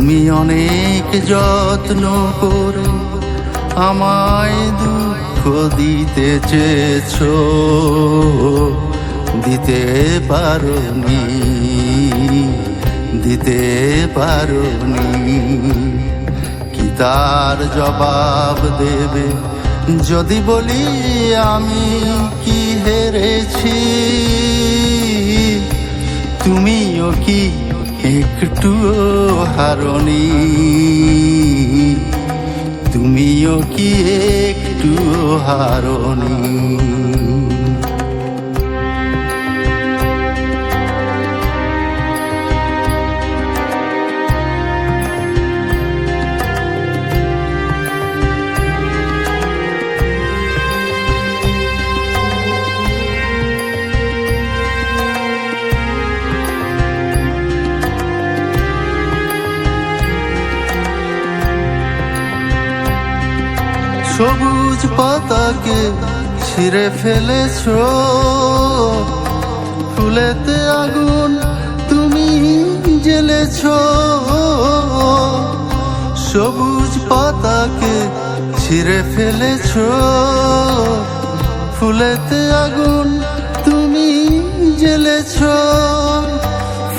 তুমি অনেক যত্ন করে আমায় দুঃখ দিতে চেয়েছ। দিতে পারোনি দিতে পারোনি। কি তার জবাব দেবে? যদি বলি আমি কি হেরেছি? তুমিও কি একটু হারনি। তুমিও কি একটু হারনি? সবুজ পাতাকে ছিঁড়ে ফেলেছ। ফুলেতে আগুন তুমি জ্বেলেছ। সবুজ পাতাকে ছিঁড়ে ফেলেছ। ফুলেতে আগুন তুমি জ্বেলেছ।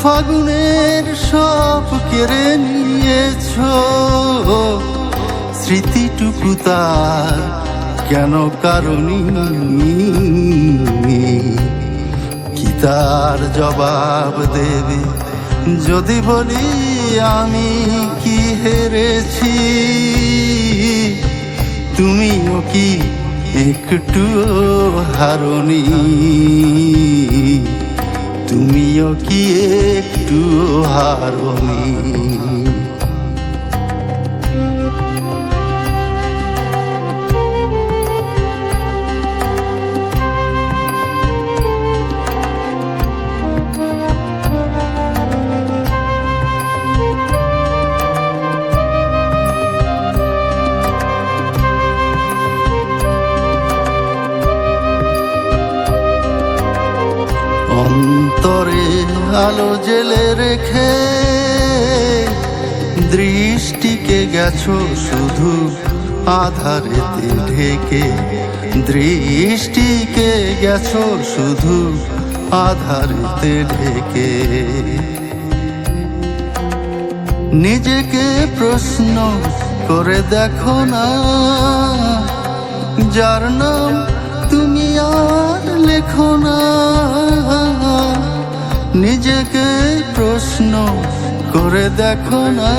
ফাগুনের সব কেড়ে নিয়েছো। স্মৃতিটুকু তার কেন কারণী? কি তার জবাব দেবে? যদি বলি আমি কি হেরেছি? তুমিও কি একটু হারনি? তুমিও কি একটু হারনি? অন্তরে আলো জেলে রেখে দৃষ্টিকে গেছো শুধু আধারেতে ঢেকে। দৃষ্টিকে গেছো শুধু আধারেতে ঢেকে। নিজেকে প্রশ্ন করে দেখো না, যার নাম তুমি আর লেখো না। নিজেকে প্রশ্ন করে দেখো না।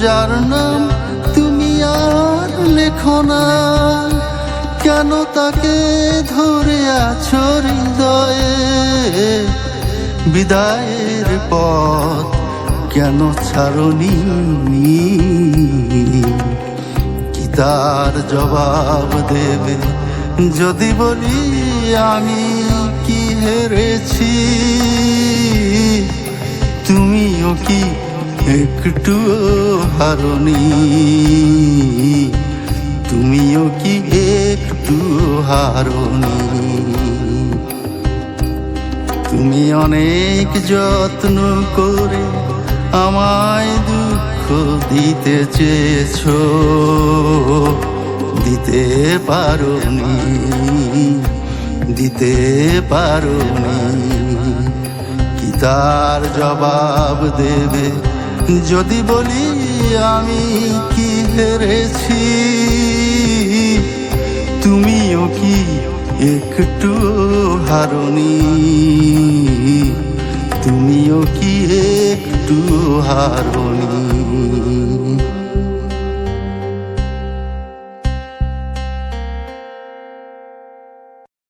যার নাম তুমি আর লেখো না। কেন তাকে ধরে আছো হৃদয়ে? বিদায়ের পথ কেন ছাড়নি? কি তার জবাব দেবে? যদি বলি আমি হেরেছি তুমিও কি একটু হারনি? তুমিও কি একটু হারনি? তুমি অনেক যত্ন করে আমায় দুঃখ দিতে চেয়েছ, দিতে পারোনি। দিতে পারোনি। কি তার জবাব দেবে? যদি বলি আমি কি হেরেছি? তুমিও কি একটু হারনি? তুমিও কি একটু হারনি?